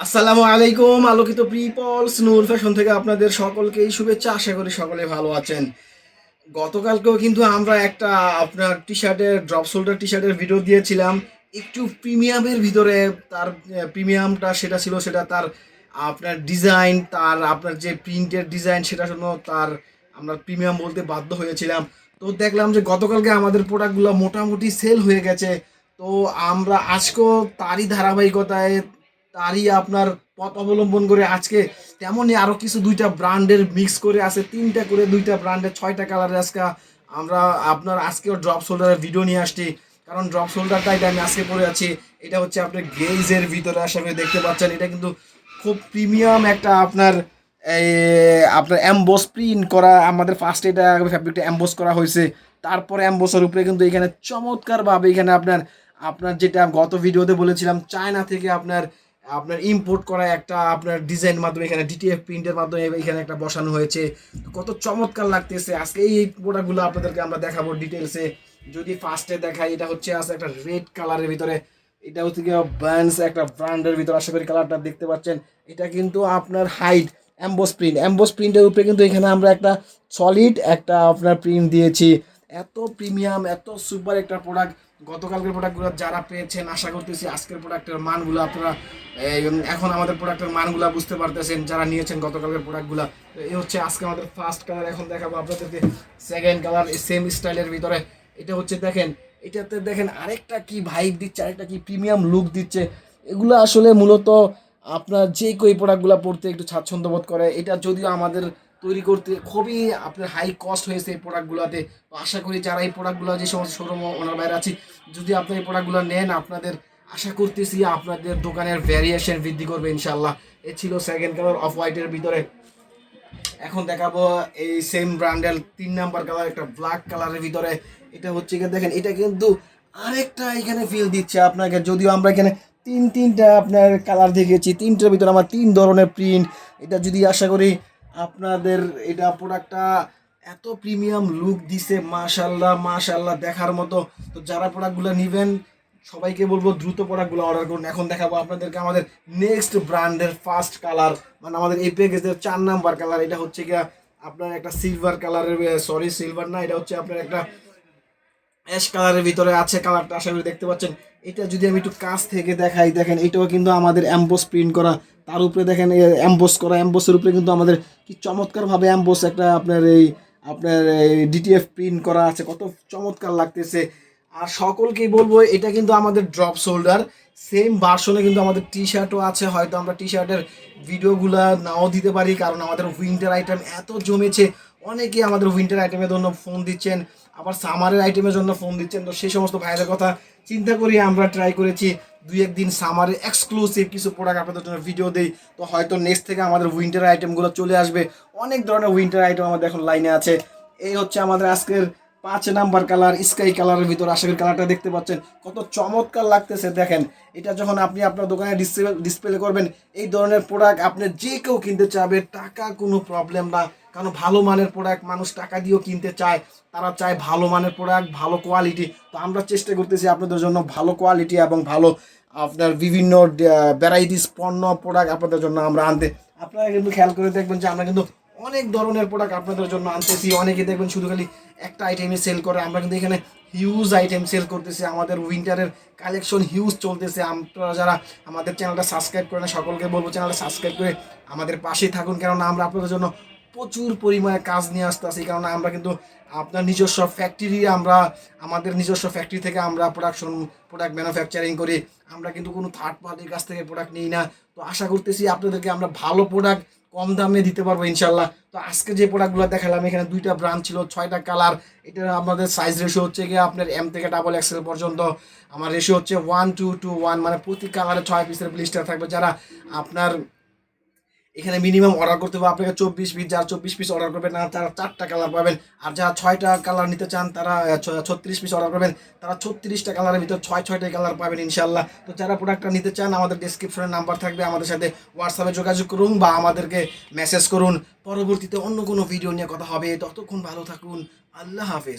আসসালামু আলাইকুম, আলোকিত পিপলস নূর ফ্যাশন থেকে আপনাদের সকলকেই শুভেচ্ছা। আশা করি সকলে ভালো আছেন। গতকালকেও কিন্তু আমরা একটা আপনার টি শার্টের ড্রপ শোল্ডার টি শার্টের ভিডিও দিয়েছিলাম। একটু প্রিমিয়ামের ভিতরে তার প্রিমিয়ামটা সেটা ছিল, সেটা তার আপনার ডিজাইন তার আপনার যে প্রিন্টের ডিজাইন সেটা জন্য তার আমরা প্রিমিয়াম বলতে বাধ্য হয়েছিলাম। তো দেখলাম যে গতকালকে আমাদের প্রোডাক্টগুলো মোটামুটি সেল হয়ে গেছে। তো আমরা আজকেও তারই ধারাবাহিকতায় তারই আপনার পথ অবলম্বন করে আজকে তেমনই আরও কিছু দুইটা ব্র্যান্ডের মিক্স করে আছে, তিনটা করে দুইটা ব্র্যান্ডের ছয়টা কালারের আজকে আমরা আপনার আজকেও ড্রপ শোল্ডারের ভিডিও নিয়ে আসছি। কারণ ড্রপ শোল্ডারটা এটা আমি আজকে পরে আছি, এটা হচ্ছে আপনার গেইজের ভিতরে করি দেখতে পাচ্ছেন, এটা কিন্তু খুব প্রিমিয়াম একটা আপনার আপনার অ্যাম্বোস প্রিন্ট করা, আমাদের ফার্স্ট এটা ফ্যাব্রিকটা অ্যাম্বোস করা হয়েছে। তারপরে অ্যাম্বোসের উপরে কিন্তু এখানে চমৎকারভাবে এখানে আপনার আপনার যেটা গত ভিডিওতে বলেছিলাম চায়না থেকে আপনার আপনার ইম্পোর্ট করা একটা আপনার ডিজাইন মাধ্যমে, এখানে ডিটিএফ প্রিন্টের মাধ্যমে এখানে একটা বসানো হয়েছে। কত চমৎকার লাগতেছে। আজকে এই প্রোডাক্টগুলো আপনাদেরকে আমরা দেখাবো ডিটেলসে যদি ফার্স্টে দেখাই, এটা হচ্ছে আছে একটা রেড কালারের ভিতরে। এটা হচ্ছে কি ব্র্যান্ডস একটা ব্র্যান্ডের ভিতরে। আশা করি কালারটা দেখতে পাচ্ছেন। এটা কিন্তু আপনার হাইট অ্যাম্বোস প্রিন্ট অ্যাম্বোস প্রিন্টের উপরে কিন্তু এখানে আমরা একটা সলিড একটা আপনার প্রিন্ট দিয়েছি। এত প্রিমিয়াম এত সুপার একটা প্রোডাক্ট গতকালকের প্রোডাক্টগুলো যারা পেয়েছেন, আশা করতেছি আজকের প্রোডাক্টের মানগুলো আপনারা এখন আমাদের প্রোডাক্টের মানগুলো বুঝতে পারতেছেন, যারা নিয়েছেন গতকালকের প্রোডাক্টগুলো এই হচ্ছে আজকে আমাদের ফার্স্ট কালার এখন দেখাবো আপনাদেরকে সেকেন্ড কালার সেম স্টাইলের ভিতরে। এটা হচ্ছে দেখেন, এটাতে দেখেন আরেকটা কি ভাইব দিচ্ছে, আরেকটা কি প্রিমিয়াম লুক দিচ্ছে। এগুলো আসলে মূলত আপনার যে কই প্রোডাক্টগুলো পড়তে একটু স্বাচ্ছন্দ্য বোধ করে, এটা যদিও আমাদের তৈরি করতে খুবই আপনার হাই কস্ট হয়েছে এই প্রোডাক্টগুলোতে তো আশা করি যারা এই প্রোডাক্টগুলো যে সমস্ত শোরুম ওনার বাইরে আছে, যদি আপনি এই প্রোডাক্টগুলো নেন, আপনাদের আশা করতেছি আপনাদের দোকানের ভ্যারিয়েশন বৃদ্ধি করবে ইনশাল্লাহ এ ছিল সেকেন্ড কালার অফ হোয়াইটের ভিতরে। এখন দেখাবো এই সেম ব্র্যান্ডের তিন নাম্বার কালার একটা ব্ল্যাক কালারের ভিতরে। এটা হচ্ছে কি দেখেন, এটা কিন্তু আরেকটা এখানে ফিল দিচ্ছে আপনাকে। যদিও আমরা এখানে তিন তিনটা আপনার কালার দেখেছি, তিনটার ভিতরে আমার তিন ধরনের প্রিন্ট এটা যদি আশা করি আপনাদের এটা প্রোডাক্টটা এত প্রিমিয়াম লুক দিছে মাশাল্লাহ মাশাল্লাহ দেখার মতো। তো যারা প্রোডাক্টগুলো নেবেন, সবাইকে বলব দ্রুত প্রোডাক্টগুলো অর্ডার করুন। এখন দেখাবো আপনাদেরকে আমাদের নেক্সট ব্র্যান্ডের ফার্স্ট কালার মানে আমাদের এই প্যাকেজের চার নাম্বার কালার এটা হচ্ছে কি আপনার একটা সিলভার কালারের সরি সিলভার না, এটা হচ্ছে আপনার একটা অ্যাশ কালারের ভিতরে আছে কালারটা আশা করি দেখতে পাচ্ছেন। এটা যদি আমি একটু কাছ থেকে দেখাই, দেখেন, এটাও কিন্তু আমাদের অ্যাম্বোস প্রিন্ট করা তার উপরে দেখেন অ্যাম্বোস করা অ্যাম্বোসের উপরে কিন্তু আমাদের কি চমৎকারভাবে অ্যাম্বোস একটা আপনার এই আপনার এই ডিটিএফ প্রিন্ট করা আছে, কত চমৎকার লাগতেছে। আর সকলকেই বলব, এটা কিন্তু আমাদের ড্রপ শোল্ডার সেম ভার্সনে কিন্তু আমাদের টি শার্টও আছে, হয়তো আমরা টি শার্টের ভিডিওগুলো নাও দিতে পারি, কারণ আমাদের উইন্টার আইটেম এত জমেছে। অনেকেই আমাদের উইন্টার আইটেমের জন্য ফোন দিচ্ছেন, আবার সামারের আইটেমের জন্য ফোন দিচ্ছেন, তো সেই সমস্ত ভাইদের কথা চিন্তা করি আমরা ট্রাই করেছি। দুই একদিন সামারে এক্সক্লুসিভ কিছু প্রোডাক্ট আপনাদের জন্য ভিডিও দেই। তো হয়তো নেক্সট থেকে আমাদের উইন্টার আইটেমগুলো চলে আসবে। অনেক ধরনের উইন্টার আইটেম আমাদের এখন লাইনে আছে। এই হচ্ছে আমাদের আজকের পাঁচ নাম্বার কালার স্কাই কালারের ভিতর আশা কালারটা দেখতে পাচ্ছেন। কত চমৎকার লাগতেছে, দেখেন। এটা যখন আপনি আপনার দোকানে ডিসপ্লে ডিসপ্লে করবেন, এই ধরনের প্রোডাক্ট আপনি যে কেউ কিনতে চাবে, টাকা কোনো প্রবলেম না। কারণ ভালো মানের প্রোডাক্ট মানুষ টাকা দিয়েও কিনতে চায়। তারা চায় ভালো মানের প্রোডাক্ট ভালো কোয়ালিটি তো আমরা চেষ্টা করতেছি আপনাদের জন্য ভালো কোয়ালিটি এবং ভালো আপনার বিভিন্ন ভ্যারাইটিস পণ্য প্রোডাক্ট আপনাদের জন্য আমরা আনতে। আপনারা কিন্তু খেয়াল করে দেখবেন যে আমরা কিন্তু অনেক ধরনের প্রোডাক্ট আপনাদের জন্য আনতেছি। অনেকে দেখবেন শুধু খালি একটা আইটেমে সেল করে। আমরা কিন্তু এখানে হিউজ আইটেম সেল করতেছি। আমাদের উইন্টারের কালেকশন হিউজ চলতেছে। আপনারা যারা আমাদের চ্যানেলটা সাবস্ক্রাইব করে না, সকলকে বলব চ্যানেলটা সাবস্ক্রাইব করে আমাদের পাশেই থাকুন। কেননা আমরা আপনাদের জন্য প্রচুর পরিমাণে কাজ নিয়ে আসতে আসি কারণ আমরা কিন্তু আপনার নিজস্ব ফ্যাক্টরি আমরা, আমাদের নিজস্ব ফ্যাক্টরি থেকে আমরা প্রোডাকশন প্রোডাক্ট ম্যানুফ্যাকচারিং করি। আমরা কিন্তু কোনো থার্ড পার্টির কাছ থেকে প্রোডাক্ট নিই না। তো আশা করতেছি আপনাদেরকে আমরা ভালো প্রোডাক্ট কম দামে দিতে পারব ইনশাল্লাহ তো আজকে যে প্রোডাক্টগুলো দেখালাম, এখানে দুইটা ব্রান্ড ছিল, ছয়টা কালার এটা আমাদের সাইজ রেশিও হচ্ছে গিয়ে আপনার এম থেকে ডাবল এক্সেল পর্যন্ত। আমার রেশিও হচ্ছে ওয়ান টু টু ওয়ান মানে প্রতি কালারে ছয় পিসের ব্লিস্টার থাকবে। যারা আপনার এখানে মিনিমাম অর্ডার করতে হবে। আপনাকে চব্বিশ পিস যারা চব্বিশ পিস অর্ডার করবেন না তারা চারটা কালার পাবেন। আর যারা ছয়টা কালার নিতে চান, তারা ছত্রিশ পিস অর্ডার করবেন তারা ছত্রিশটা কালারের ভিতর ছয় ছয়টা কালার পাবেন ইনশাল্লাহ তো যারা প্রোডাক্টটা নিতে চান, আমাদের ডিসক্রিপশনে নাম্বার থাকবে। আমাদের সাথে হোয়াটসঅ্যাপে যোগাযোগ করুন বা আমাদেরকে মেসেজ করুন। পরবর্তীতে অন্য কোনো ভিডিও নিয়ে কথা হবে। ততক্ষণ ভালো থাকুন। আল্লাহ হাফেজ।